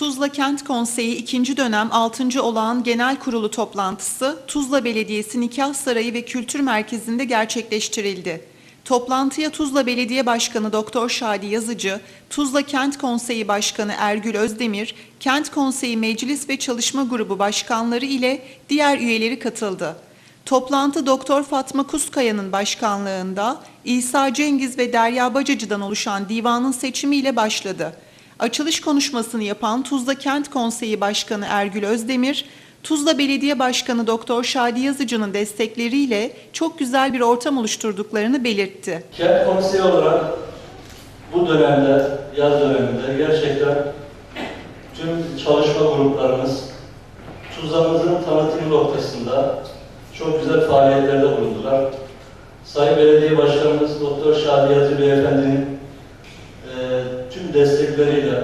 Tuzla Kent Konseyi 2. dönem 6. olağan genel kurulu toplantısı Tuzla Belediyesi Nikah Sarayı ve Kültür Merkezi'nde gerçekleştirildi. Toplantıya Tuzla Belediye Başkanı Doktor Şadi Yazıcı, Tuzla Kent Konseyi Başkanı Ergül Özdemir, Kent Konseyi Meclis ve Çalışma Grubu başkanları ile diğer üyeleri katıldı. Toplantı Doktor Fatma Kuskaya'nın başkanlığında İsa Cengiz ve Derya Bacacı'dan oluşan divanın seçimiyle başladı. Açılış konuşmasını yapan Tuzla Kent Konseyi Başkanı Ergül Özdemir, Tuzla Belediye Başkanı Doktor Şadi Yazıcı'nın destekleriyle çok güzel bir ortam oluşturduklarını belirtti. Kent konseyi olarak bu dönemde, yaz döneminde gerçekten tüm çalışma gruplarımız Tuzla'mızın tanıtım noktasında çok güzel faaliyetlerde bulundular. Sayın Belediye Başkanımız Doktor Şadi Yazıcı Beyefendi'nin tüm destekleriyle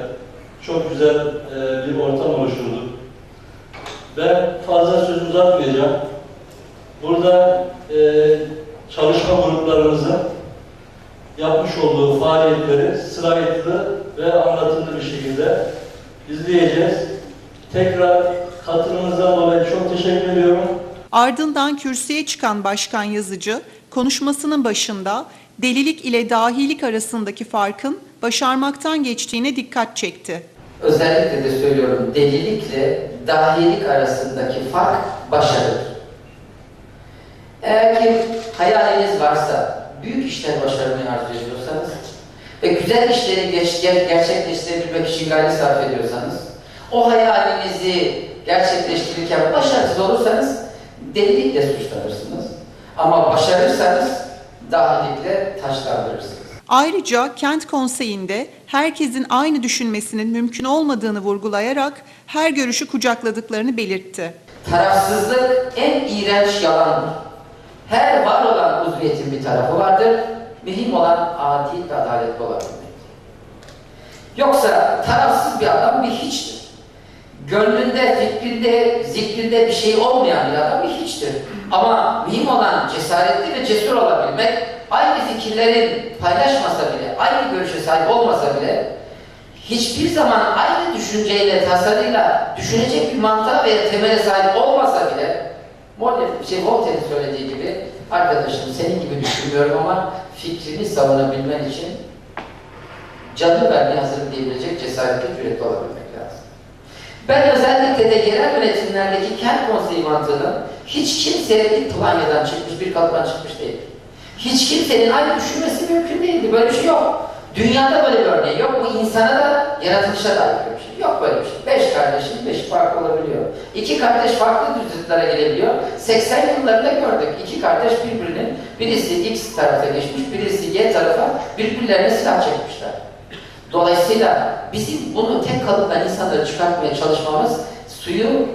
çok güzel e, bir ortam oluşturduk. Ben fazla söz uzatmayacağım. Burada e, çalışma gruplarımızın yapmış olduğu faaliyetleri sırayetli ve anlatımlı bir şekilde izleyeceğiz. Tekrar katılımınızdan dolayı çok teşekkür ediyorum. Ardından kürsüye çıkan Başkan Yazıcı, konuşmasının başında delilik ile dahilik arasındaki farkın başarmaktan geçtiğine dikkat çekti. Özellikle de söylüyorum delilikle dahilik arasındaki fark başarıdır. Eğer ki hayaliniz varsa, büyük işler başarmayı arzu ediyorsanız ve güzel işleri geç, ger- gerçekleştirebilmek için gayret sarf ediyorsanız, o hayalinizi gerçekleştirirken başarısız olursanız delilikle suçlanırsınız. Ama başarırsanız dahilikle taşlandırırsınız. Ayrıca kent konseyinde herkesin aynı düşünmesinin mümkün olmadığını vurgulayarak her görüşü kucakladıklarını belirtti. Tarafsızlık en iğrenç yalandır. Her var olan uzviyetin bir tarafı vardır. Mühim olan adil ve adaletli olabilmektir. Yoksa tarafsız bir adam bir hiçtir. Gönlünde, fikrinde, zikrinde bir şey olmayan bir adam hiçtir. Ama mühim olan cesaretli ve cesur olabilmek, aynı fikirlerin paylaşmasa bile, aynı görüşe sahip olmasa bile, hiçbir zaman aynı düşünceyle, tasarıyla düşünecek bir mantığa veya temele sahip olmasa bile Voltaire, şey Voltaire'in söylediği gibi arkadaşım senin gibi düşünmüyorum ama fikrini savunabilmen için canını vermeye hazır diyebilecek cesaretli cüretli olabilmek. Ben özellikle de yerel yönetimlerdeki kent konseyi mantığının hiç kimseye bir Planya'dan çıkmış, bir kalıptan çıkmış değil. Hiç kimsenin aynı düşünmesi mümkün değildi. Böyle bir şey yok. Dünyada böyle bir örneği yok. Bu insana da, yaratılışa da bir şey. Yok böyle bir şey. Beş kardeşin beşi farklı olabiliyor. İki kardeş farklı düzlüklere gelebiliyor. 80 yıllarında gördük. İki kardeş birbirinin, birisi X tarafa geçmiş, birisi Y tarafa birbirlerine silah çekmişler. Dolayısıyla bizim bunu tek kalıptan insanları çıkartmaya çalışmamız suyu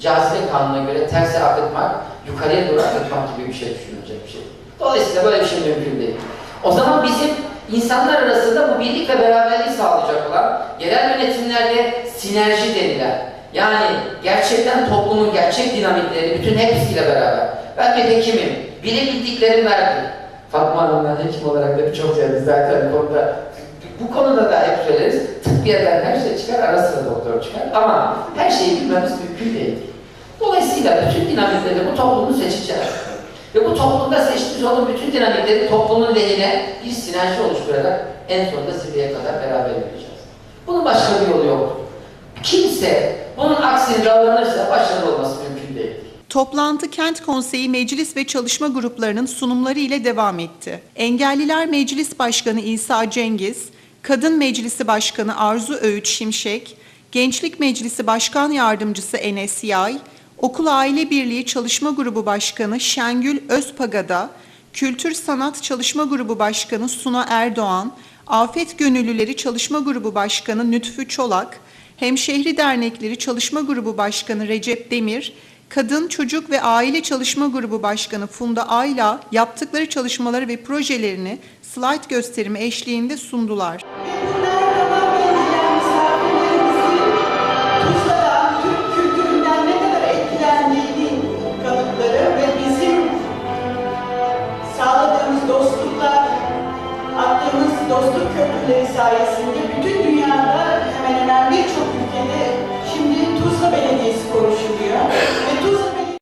cazibe kanununa göre terse akıtmak, yukarıya doğru akıtmak gibi bir şey düşünülecek bir şey. Dolayısıyla böyle bir şey mümkün değil. O zaman bizim insanlar arasında bu birlik ve beraberliği sağlayacak olan yerel yönetimlerde sinerji denilen yani gerçekten toplumun gerçek dinamikleri bütün hepsiyle beraber. Ben bir hekimim, bilebildiklerim verdim. Fatma Hanım'dan hekim olarak da birçok yerde zaten konuda bu konuda da hep söyleriz. Tıbbiyeden her şey çıkar, ara sıra doktor çıkar. Ama her şeyi bilmemiz mümkün değil. Dolayısıyla bütün dinamikleri bu toplumu seçeceğiz. Ve bu toplumda seçtiğimiz olan bütün dinamikleri toplumun lehine bir sinerji oluşturarak en sonunda zirveye kadar beraber yürüyeceğiz. Bunun başka bir yolu yok. Kimse bunun aksine davranırsa başarılı olması mümkün değil. Toplantı Kent Konseyi Meclis ve Çalışma Gruplarının sunumları ile devam etti. Engelliler Meclis Başkanı İsa Cengiz, Kadın Meclisi Başkanı Arzu Öğüt Şimşek, Gençlik Meclisi Başkan Yardımcısı Enes Yay, Okul Aile Birliği Çalışma Grubu Başkanı Şengül Özpagada, Kültür Sanat Çalışma Grubu Başkanı Suna Erdoğan, Afet Gönüllüleri Çalışma Grubu Başkanı Nütfü Çolak, Hemşehri Dernekleri Çalışma Grubu Başkanı Recep Demir, Kadın, Çocuk ve Aile Çalışma Grubu Başkanı Funda Ayla yaptıkları çalışmaları ve projelerini slide gösterimi eşliğinde sundular. dostluk köprüleri sayesinde bütün dünyada hemen hemen birçok ülkede şimdi Tuzla Belediyesi konuşuluyor. Ve Tuzla